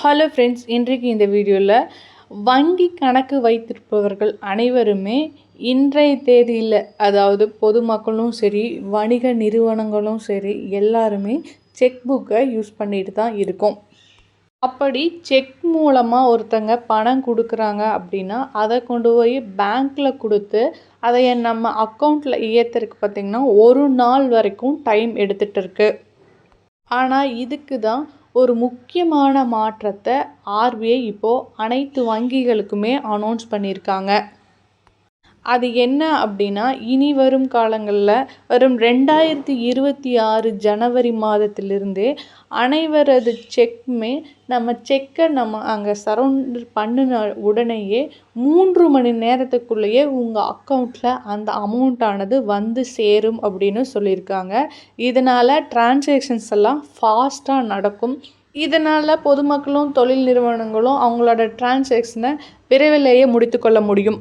Hello friends இன்றைக்கு இந்த வீடியோவில் வங்கி கணக்கு வைத்திருப்பவர்கள் அனைவருமே இன்றைய தேதியில் அதாவது பொதுமக்களும் சரி வணிக நிறுவனங்களும் சரி எல்லாருமே செக் புக்கை யூஸ் பண்ணிட்டு தான் இருக்கோம். அப்படி செக் மூலமாக ஒருத்தங்க பணம் கொடுக்குறாங்க அப்படின்னா அதை கொண்டு போய் பேங்க்கில் கொடுத்து அதை நம்ம அக்கௌண்ட்டில் ஏற்றுறதுக்கு பார்த்திங்கன்னா ஒரு நாள் வரைக்கும் டைம் எடுத்துகிட்டு இருக்கு. ஆனால் இதுக்கு தான் ஒரு முக்கியமான மாற்றத்தை ஆர்பிஐ இப்போது அனைத்து வங்கிகளுக்குமே அனௌன்ஸ் பண்ணியிருக்காங்க. அது என்ன அப்படின்னா இனி வரும் காலங்களில் வரும் ரெண்டாயிரத்தி இருபத்தி ஆறு ஜனவரி மாதத்திலிருந்தே அனைவரது செக்குமே நம்ம செக்கை நம்ம அங்கே சரௌண்டர் பண்ணின உடனேயே மூன்று மணி நேரத்துக்குள்ளேயே உங்கள் அக்கௌண்ட்டில் அந்த அமௌண்ட்டானது வந்து சேரும் அப்படின்னு சொல்லியிருக்காங்க. இதனால் டிரான்சேக்ஷன்ஸ் எல்லாம் ஃபாஸ்ட்டாக நடக்கும். இதனால் பொதுமக்களும் தொழில் நிறுவனங்களும் அவங்களோட டிரான்சேக்ஷனை விரைவிலேயே முடித்துக்கொள்ள முடியும்.